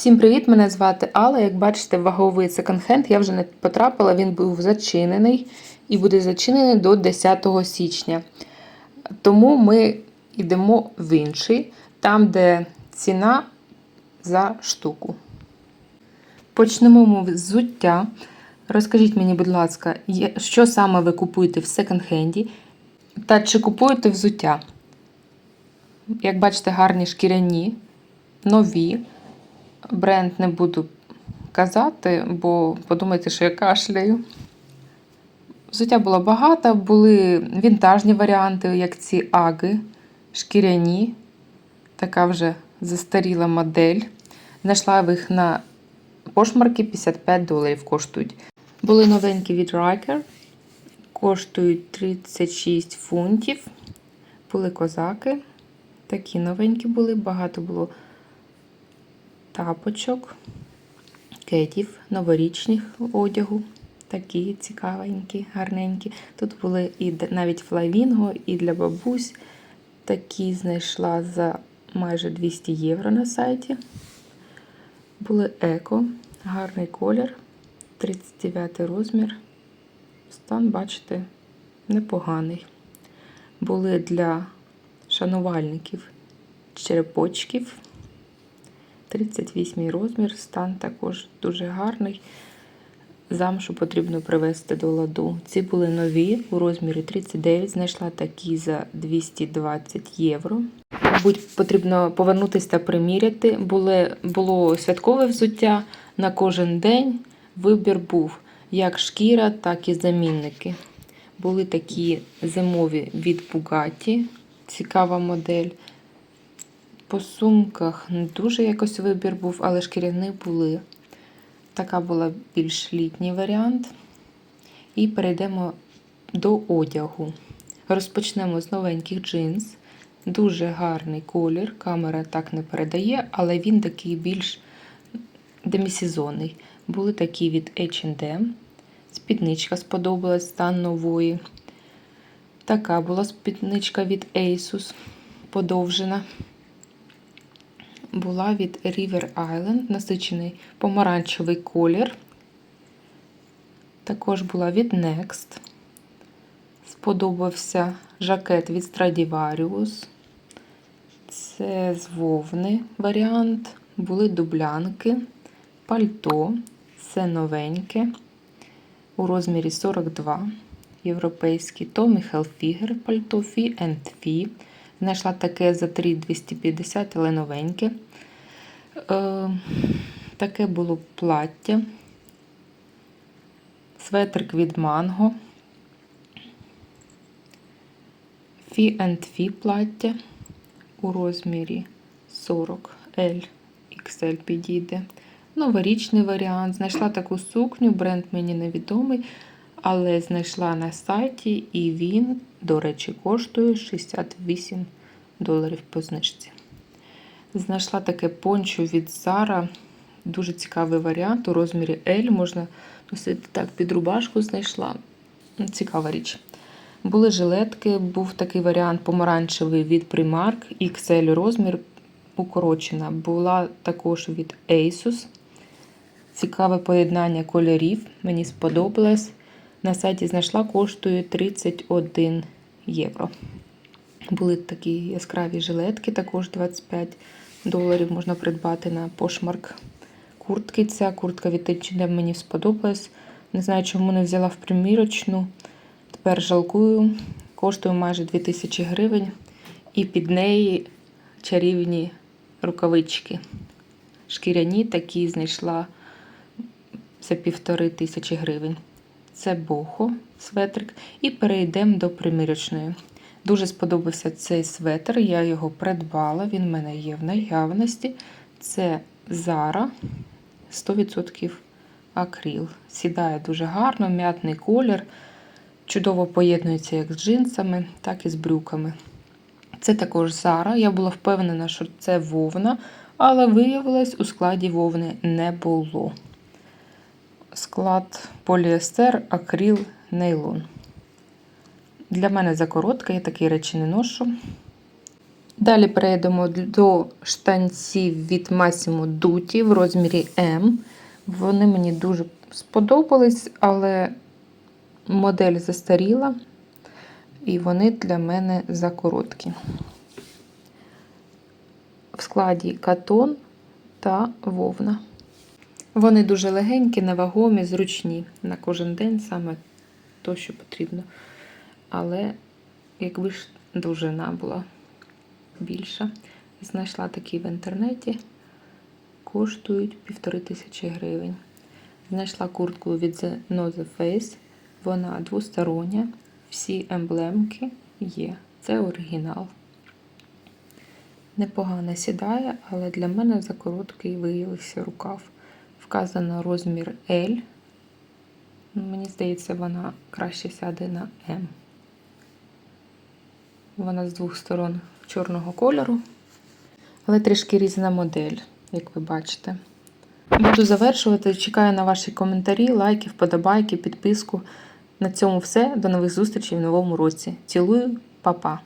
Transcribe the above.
Всім привіт! Мене звати Алла. Як бачите, ваговий секонд-хенд я вже не потрапила, він був зачинений і буде зачинений до 10 січня. Тому ми йдемо в інший, там, де ціна за штуку. Почнемо ми взуття. Розкажіть мені, будь ласка, що саме ви купуєте в секонд-хенді та чи купуєте взуття? Як бачите, гарні шкіряні, нові. Бренд не буду казати, бо подумайте, що я кашляю. Взуття було багато, були вінтажні варіанти, як ці аги, шкіряні, така вже застаріла модель. Знайшла їх на пошмарки 55 доларів коштують. Були новенькі від Riker, коштують 36 фунтів. Були козаки. Такі новенькі були, багато було тапочок, кетів, новорічних одягу. Такі цікавенькі, гарненькі. Тут були і навіть флавінго, і для бабусь. Такі знайшла за майже 200 євро на сайті. Були еко, гарний колір, 39 розмір. Стан, бачите, непоганий. Були для шанувальників черепочків. 38 розмір, стан також дуже гарний. Замшу потрібно привести до ладу. Ці були нові у розмірі 39, знайшла такі за 220 євро. Мабуть, потрібно повернутися та приміряти. Були, було святкове взуття на кожен день. Вибір був як шкіра, так і замінники. Були такі зимові від Bugatti, цікава модель. По сумках не дуже якось вибір був, але шкіряні були. Така була більш літній варіант. І перейдемо до одягу. Розпочнемо з новеньких джинс. Дуже гарний колір. Камера так не передає, але він такий більш демісезонний. Були такі від H&M. Спідничка сподобалась стан нової. Така була спідничка від Asus, подовжена була від River Island, насичений помаранчевий колір. Також була від Next. Сподобався жакет від Stradivarius. Це з вовни варіант. Були дублянки, пальто. Це новеньке. У розмірі 42 європейський. Tommy Hilfiger пальто Fee and. Знайшла таке за 3,250, але новеньке. Е, таке було плаття. Светрик від Манго. And Fee плаття у розмірі 40 L XL підійде. Новорічний варіант. Знайшла таку сукню, бренд мені невідомий, але знайшла на сайті, і він, до речі, коштує 68 доларів по знижці. Знайшла таке пончо від Zara. Дуже цікавий варіант у розмірі L. Можна носити так під рубашку знайшла. Ну, Цікава річ. Були жилетки, був такий варіант помаранчевий від Primark, XL розмір укорочена. Була також від Asus. Цікаве поєднання кольорів. Мені сподобалось. На сайті знайшла, коштує 31 євро. Були такі яскраві жилетки, також 25 доларів можна придбати на пошмарк. Куртки ця куртка від H&M мені сподобалась. Не знаю, чому не взяла в примірочну. Тепер жалкую. Коштує майже 2000 гривень. І під неї чарівні рукавички. Шкіряні такі знайшла за півтори тисячі гривень. Це бохо светрик. І перейдемо до примірочної. Дуже сподобався цей светр, я його придбала, він в мене є в наявності. Це Zara 100% акрил. Сідає дуже гарно, м'ятний колір. Чудово поєднується як з джинсами, так і з брюками. Це також Zara. Я була впевнена, що це вовна, але виявилось, у складі вовни не було. Склад поліестер, акрил, нейлон. Для мене закоротка, я такі речі не ношу. Далі перейдемо до штанців від Massimo Dutti в розмірі М. Вони мені дуже сподобались, але модель застаріла, і вони для мене закороткі. В складі катон та вовна. Вони дуже легенькі, невагомі, зручні на кожен день, саме то, що потрібно. Але якби ж довжина була більша. Знайшла такі в інтернеті, коштують півтори тисячі гривень. Знайшла куртку від The North Face. Вона двостороння, всі емблемки є. Це оригінал. Непогано сідає, але для мене за короткий виявився рукав. Вказано розмір L. Мені здається, вона краще сяде на М. Вона з двох сторон чорного кольору, але трішки різна модель, як ви бачите. Буду завершувати. Чекаю на ваші коментарі, лайки, вподобайки, підписку. На цьому все. До нових зустрічей в новому році. Цілую, па-па!